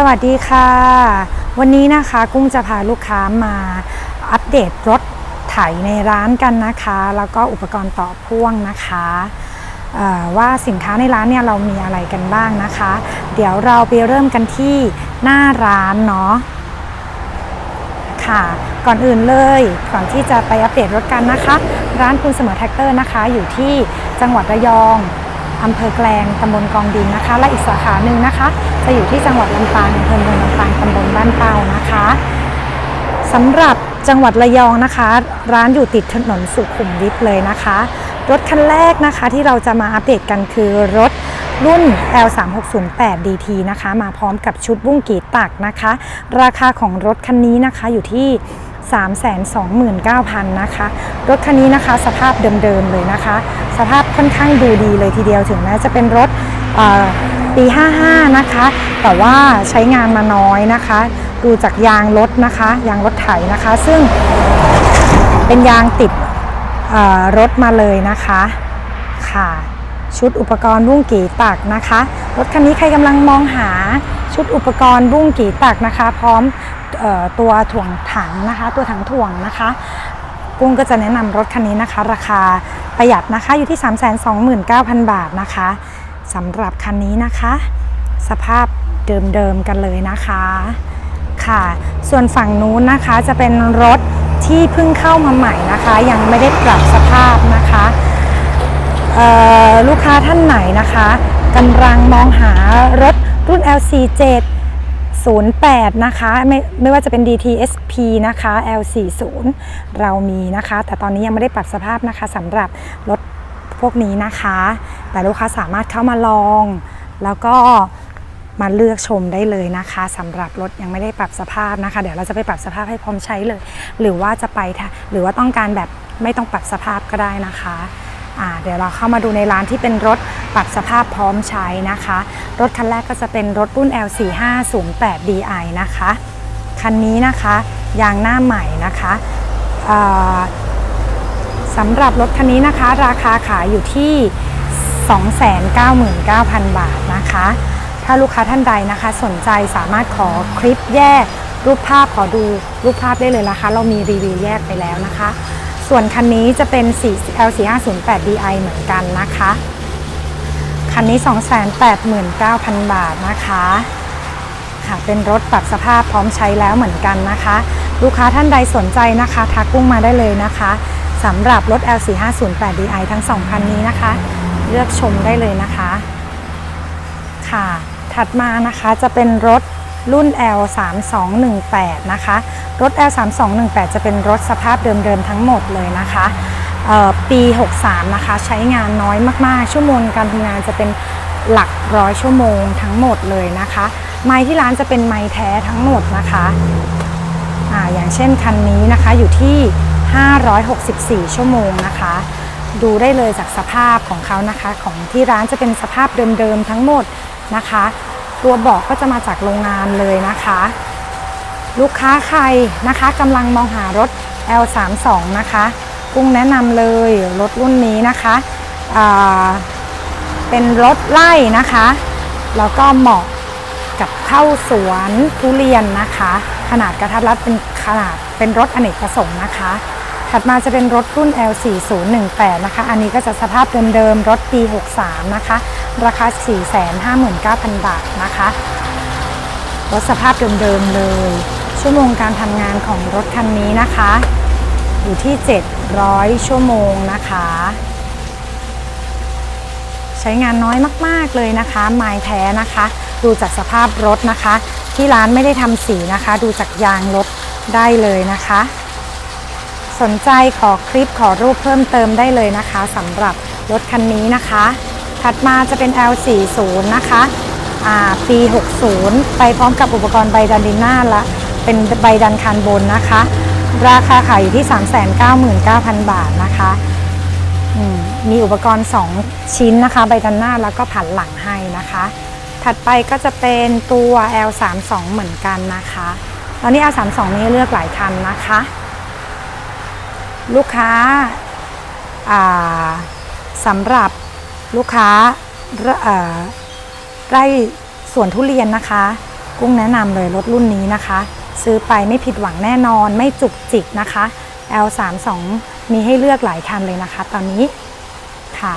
สวัสดีค่ะ วันนี้นะคะกุ้งจะพาลูกค้ามาอัปเดตรถไถในร้านกันนะคะ แล้วก็อุปกรณ์ต่อพ่วงนะคะว่าสินค้าในร้านเนี่ยเรามีอะไรกันบ้างนะคะ เดี๋ยวเราไปเริ่มกันที่หน้าร้านเนาะค่ะ ก่อนอื่นเลยก่อนที่จะไปอัปเดตรถกันนะคะ ร้านคุณเสมอแท็กเตอร์นะคะ อยู่ที่จังหวัดระยอง อำเภอแกลงตำบลกองดินนะคะ และอีกสาขาหนึ่งนะคะ จะอยู่ที่จังหวัดลำปางอำเภอเมืองลำปางตำบลบ้านเป้านะคะสำหรับจังหวัดระยองนะคะ ร้านอยู่ติดถนนสุขุมวิทเลยนะคะ รถคันแรกนะคะที่เราจะมาอัปเดตกันคือรถรุ่น L3608 DT นะคะ มาพร้อมกับชุดบุ้งกีตักนะคะ ราคาของรถคันนี้นะคะอยู่ที่ 329,000 นะคะ รถคันนี้นะคะสภาพเดิมๆเลยนะคะ สภาพค่อนข้างดูดีเลยทีเดียวถึงแม้จะเป็นรถปี 55 นะคะ แต่ว่าใช้งานมาน้อยนะคะ ดูจากยางรถนะคะ ยางรถไถนะคะ ซึ่งเป็นยางติดรถมาเลยนะคะค่ะ ชุดอุปกรณ์บุ้งกีตักนะคะ รถคันนี้ใครกำลังมองหา ชุดอุปกรณ์บุ้งกีตักนะคะ พร้อมออตัวถ่วงถังนะคะ ตัวถังถ่วงนะคะ กุ้งก็จะแนะนำรถคันนี้นะคะ ราคาประหยัดนะคะอยู่ที่ 329,000 บาทนะคะสำหรับคันนี้นะคะ สภาพเดิมๆกันเลยนะคะค่ะ ส่วนฝั่งนู้นนะคะจะเป็นรถที่เพิ่งเข้ามาใหม่นะคะ ยังไม่ได้ปรับสภาพนะคะลูกค้าท่านไหนนะคะกำลังมองหารถ รุ่น LC7 08 นะคะไม่ไม่ว่าจะเป็น DTSP นะคะ L40 เรามีนะคะ แต่ตอนนี้ยังไม่ได้ปรับสภาพนะคะสำหรับรถพวกนี้นะคะ แต่ลูกค้าสามารถเข้ามาลอง แล้วก็มาเลือกชมได้เลยนะคะสำหรับรถยังไม่ได้ปรับสภาพนะคะ เดี๋ยวเราจะไปปรับสภาพให้พร้อมใช้เลย หรือว่าจะไปถ้าหรือว่าต้องการแบบไม่ต้องปรับสภาพก็ได้นะคะ เดี๋ยวเราเข้ามาดูในร้านที่เป็นรถปรับสภาพพร้อมใช้นะคะ รถคันแรกก็จะเป็นรถรุ่น L4508 DI นะคะ คันนี้นะคะยางหน้าใหม่นะคะสำหรับรถคันนี้นะคะ ราคาขายอยู่ที่ 299,000 บาทนะคะ ถ้าลูกค้าท่านใดนะคะ สนใจสามารถขอคลิปแยกรูปภาพขอดูรูปภาพได้เลยนะคะ เรามีรีวิวแยกไปแล้วนะคะ ส่วนคันนี้จะเป็น 4 L4508 DI เหมือนกันนะคะ คันนี้ 289,000 บาทนะคะค่ะเป็นรถปรับสภาพพร้อมใช้แล้วเหมือนกันนะคะ ลูกค้าท่านใดสนใจนะคะทักกุ้งมาได้เลยนะคะสำหรับรถ L4508 DI ทั้งสองคันนี้นะคะ เลือกชมได้เลยนะคะ ค่ะ ถัดมานะคะจะเป็นรถ รุ่น L3218 นะคะ รถ L3218 จะเป็นรถสภาพเดิมๆทั้งหมดเลยนะคะปี 63 นะคะ ใช้งานน้อยมากๆ ชั่วโมงการทำงานจะเป็นหลักร้อยชั่วโมงทั้งหมดเลยนะคะ ไม้ที่ร้านจะเป็นไม้แท้ทั้งหมดนะคะอ่าอย่างเช่นคันนี้นะคะอยู่ที่ 564 ชั่วโมงนะคะ ดูได้เลยจากสภาพของเขานะคะ ของที่ร้านจะเป็นสภาพเดิมๆทั้งหมดนะคะ ตัวบอกก็จะมาจากโรงงานเลยนะคะ ลูกค้าใครนะคะกำลังมองหารถ L32 นะคะ กุ้งแนะนำเลยรถรุ่นนี้นะคะเป็นรถไล่นะคะ แล้วก็เหมาะกับเข้าสวนทุเรียนนะคะ ขนาดกระทัดรัดเป็นขนาดเป็นรถอเนกประสงค์นะคะ ถัดมาจะเป็นรถรุ่น L4018 นะคะ อันนี้ก็จะสภาพเดิมๆ รถปี 63 นะคะ ราคา 459,000 บาทนะคะ รถสภาพเดิมๆเลย ชั่วโมงการทำงานของรถคันนี้นะคะ อยู่ที่ 700 ชั่วโมงนะคะ ใช้งานน้อยมากๆเลยนะคะ ไม้แท้นะคะ ดูจากสภาพรถนะคะ ที่ร้านไม่ได้ทำสีนะคะ ดูจากยางรถได้เลยนะคะ สนใจขอคลิปขอรูปเพิ่มเติมได้เลยนะคะสำหรับรถคันนี้นะคะ ถัดมาจะเป็น L40 นะคะปี 60 ไปพร้อมกับอุปกรณ์ใบดันดินหน้าและเป็นใบดันคันบนนะคะ ราคาขายอยู่ที่ 399,000 บาทนะคะมมีอุปกรณ์ 2 ชิ้นนะคะ ใบดันหน้าแล้วก็ผันหลังให้นะคะ ถัดไปก็จะเป็นตัว L32 เหมือนกันนะคะ ตอนนี้ L32 นี้เลือกหลายคันนะคะ ลูกค้าาสำหรับลูกค้าไร่สวนทุเรียนนะคะ กุ้งแนะนำเลยรถรุ่นนี้นะคะ ซื้อไปไม่ผิดหวังแน่นอนไม่จุกจิกนะคะ L32 มีให้เลือกหลายคันเลยนะคะ ตอนนี้ค่ะ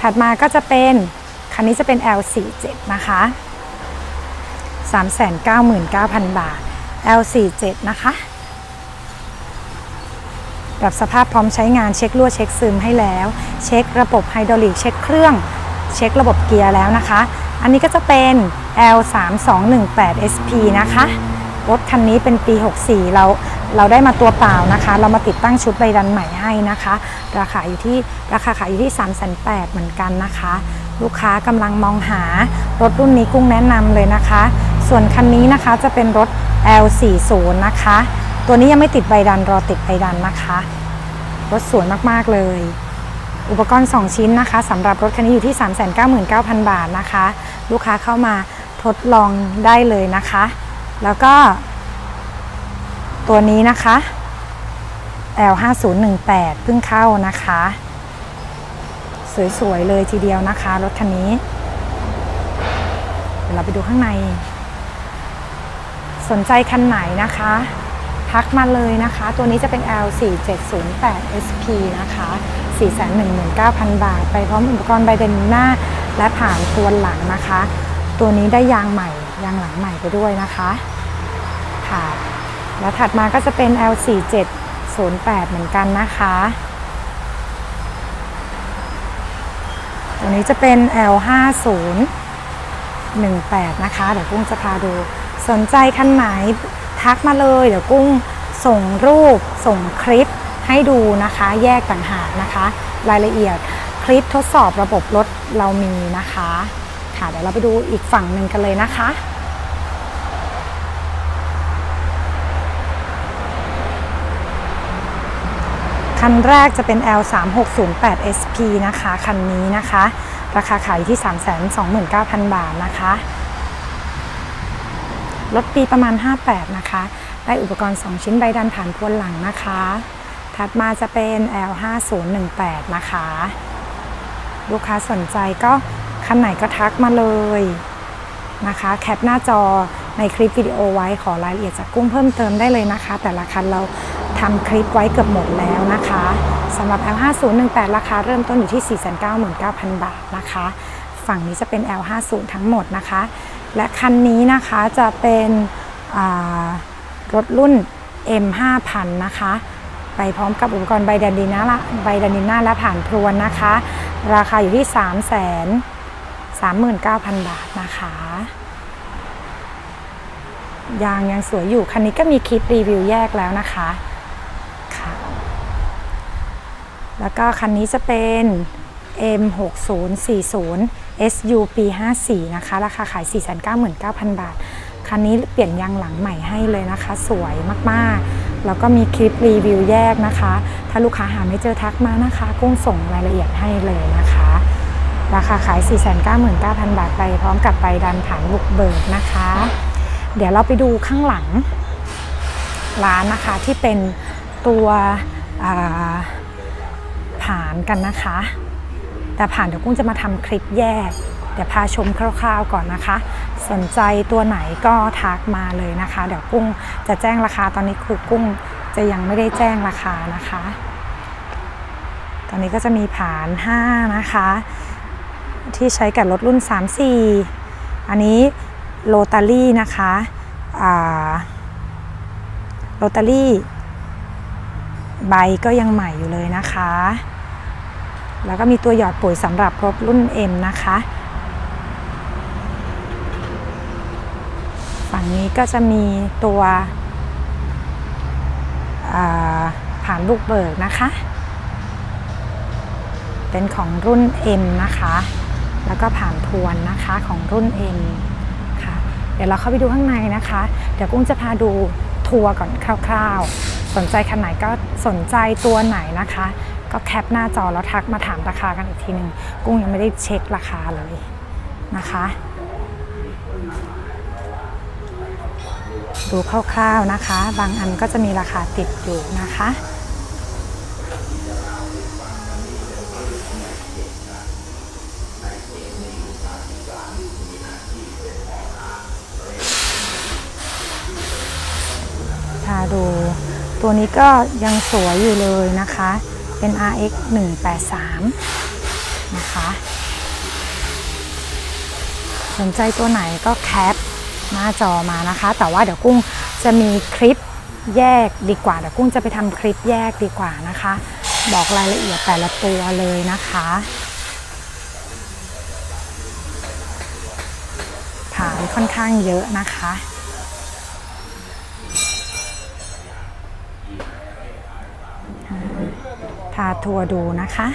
ถัดมาก็จะเป็น คันนี้จะเป็น L47 นะคะ 399,000 บาท L47 นะคะ แบบสภาพพร้อมใช้งานเช็ครั่วเช็คซึมให้แล้ว เช็คระบบไฮดรอลิกเช็คเครื่อง เช็คระบบเกียร์แล้วนะคะ อันนี้ก็จะเป็น L3218 SP นะคะรถคันนี้เป็นปี 64 เราเราได้มาตัวเปล่านะคะ เรามาติดตั้งชุดใบดันใหม่ให้นะคะ ราคาอยู่ที่ราคาขายอยู่ที่ 3 8 0 0 0เหมือนกันนะคะ ลูกค้ากำลังมองหารถรุ่นนี้กุ้งแนะนำเลยนะคะ ส่วนคันนี้นะคะจะเป็นรถ L40 นะคะ ตัวนี้ยังไม่ติดใบดันรอติดใบดันนะคะรถสวยมากๆเลย อุปกรณ์ 2 ชิ้นนะคะสำหรับรถคันนี้อยู่ที่ 399,000 บาทนะคะ ลูกค้าเข้ามาทดลองได้เลยนะคะ แล้วก็ ตัวนี้นะคะ L5018 เพิ่งเข้านะคะ สวย ๆ เลยทีเดียวนะคะ รถคันนี้เดี๋ยวเราไปดูข้างใน สนใจคันไหนนะคะ ทักมาเลยนะคะ ตัวนี้จะเป็น L4708 SP นะคะ 419,000 บาท ไปพร้อมอุปกรณ์ใบเดนหน้า และผ่านตัวหลังนะคะ ตัวนี้ได้ยางใหม่ ยางหลังใหม่ไปด้วยนะคะค่ะแล้วถัดมาก็จะเป็น L4708 เหมือนกันนะคะตัวนี้จะเป็น L5018 นะคะ เดี๋ยวกุ้งจะพาดูสนใจคันไหน ทักมาเลย เดี๋ยวกุ้งส่งรูปส่งคลิปให้ดูนะคะ แยกต่างหากนะคะ รายละเอียดคลิปทดสอบระบบรถเรามีนะคะ ค่ะเดี๋ยวเราไปดูอีกฝั่งหนึ่งกันเลยนะคะคันแรกจะเป็น L3608 SP นะคะ คันนี้นะคะ ราคาขายอยู่ที่ 329,000 บาทนะคะ รถปีประมาณ 58 นะคะ ได้อุปกรณ์ 2 ชิ้นใบดันผ่านพวนหลังนะคะ ถัดมาจะเป็น L5018 นะคะ ลูกค้าสนใจก็คันไหนก็ทักมาเลยนะคะ แคปหน้าจอในคลิปวิดีโอไว้ขอรายละเอียดจากกุ้งเพิ่มเติมได้เลยนะคะ แต่ละคันเราทำคลิปไว้เกือบหมดแล้วนะคะสำหรับ L5018 ราคาเริ่มต้นอยู่ที่ 499,000 บาทนะคะ ฝั่งนี้จะเป็น L50 ทั้งหมดนะคะและคันนี้นะคะจะเป็นรถรุ่น M5000 นะคะ ไปพร้อมกับอุปกรณ์ใบดันดินาละใบดันดินาและผ่านพรวนนะคะ ราคาอยู่ที่ 3 3 9 0 0 0 บาทนะคะยางยังสวยอยู่ คันนี้ก็มีคลิปรีวิวแยกแล้วนะคะค่ะแล้วก็คันนี้จะเป็น M6040 SU ปี 54 นะคะ ราคาขาย 499,000 บาท คันนี้เปลี่ยนยางหลังใหม่ให้เลยนะคะ สวยมากๆ แล้วก็มีคลิปรีวิวแยกนะคะ ถ้าลูกค้าหาไม่เจอทักมานะคะ กุ้งส่งรายละเอียดให้เลยนะคะ ราคาขาย 499,000 บาทไปพร้อมกับใบดันผ่านบุกเบิกนะคะ เดี๋ยวเราไปดูข้างหลัง ร้านนะคะที่เป็นตัวผ่านกันนะคะ แต่ผ่านเดี๋ยวกุ้งจะมาทำคลิปแยก เดี๋ยวพาชมคร่าวๆก่อนนะคะ สนใจตัวไหนก็ทักมาเลยนะคะ เดี๋ยวกุ้งจะแจ้งราคาตอนนี้คือกุ้งจะยังไม่ได้แจ้งราคานะคะ ตอนนี้ก็จะมีผ่าน5นะคะ ที่ใช้กับรถรุ่น 3-4 อันนี้โรตารี่นะคะโรตารี่ใบก็ยังใหม่อยู่เลยนะคะ แล้วก็มีตัวหยอดปุ๋ยสำหรับรถรุ่น M นะคะ ฝั่งนี้ก็จะมีตัวผ่านลูกเบิกนะคะ เป็นของรุ่น M นะคะ แล้วก็ผ่านทวนนะคะของรุ่น M ค่ะ เดี๋ยวเราเข้าไปดูข้างในนะคะ เดี๋ยวกุ้งจะพาดูทัวร์ก่อนคร่าว ๆ สนใจคันไหนก็สนใจตัวไหนนะคะ ก็แคปหน้าจอแล้วทักมาถามราคากันอีกทีหนึ่งกุ้งยังไม่ได้เช็คราคาเลยนะคะ ดูคร่าวๆนะคะ บางอันก็จะมีราคาติดอยู่นะคะคดูตัวนี้ก็ยังสวยอยู่เลยนะคะ เป็น RX 183นะคะ สนใจตัวไหนก็แคปหน้าจอมานะคะ แต่ว่าเดี๋ยวกุ้งจะมีคลิปแยกดีกว่า เดี๋ยวกุ้งจะไปทำคลิปแยกดีกว่านะคะ บอกรายละเอียดแต่ละตัวเลยนะคะฐานค่อนข้างเยอะนะคะาทัวร์ดูนะคะ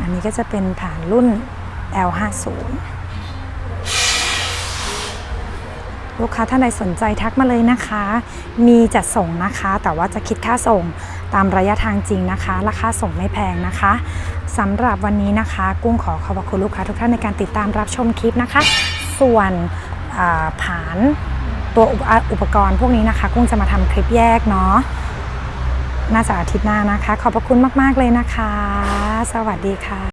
อันนี้ก็จะเป็นฐานรุ่น L50 ลูกค้าท่านใดสนใจทักมาเลยนะคะ มีจัดส่งนะคะ แต่ว่าจะคิดค่าส่งตามระยะทางจริงนะคะ ราคาส่งไม่แพงนะคะสำหรับวันนี้นะคะ กุ้งขอขอบพระคุณลูกค้าทุกท่านในการติดตามรับชมคลิปนะคะ ส่วนอ่าผานตัวอุปอุปกรณ์พวกนี้นะคะ กุ้งจะมาทำคลิปแยกเนาะน่าจะอาทิตย์หน้านะคะ ขอบพระคุณมาก ๆ เลยนะคะ สวัสดีค่ะ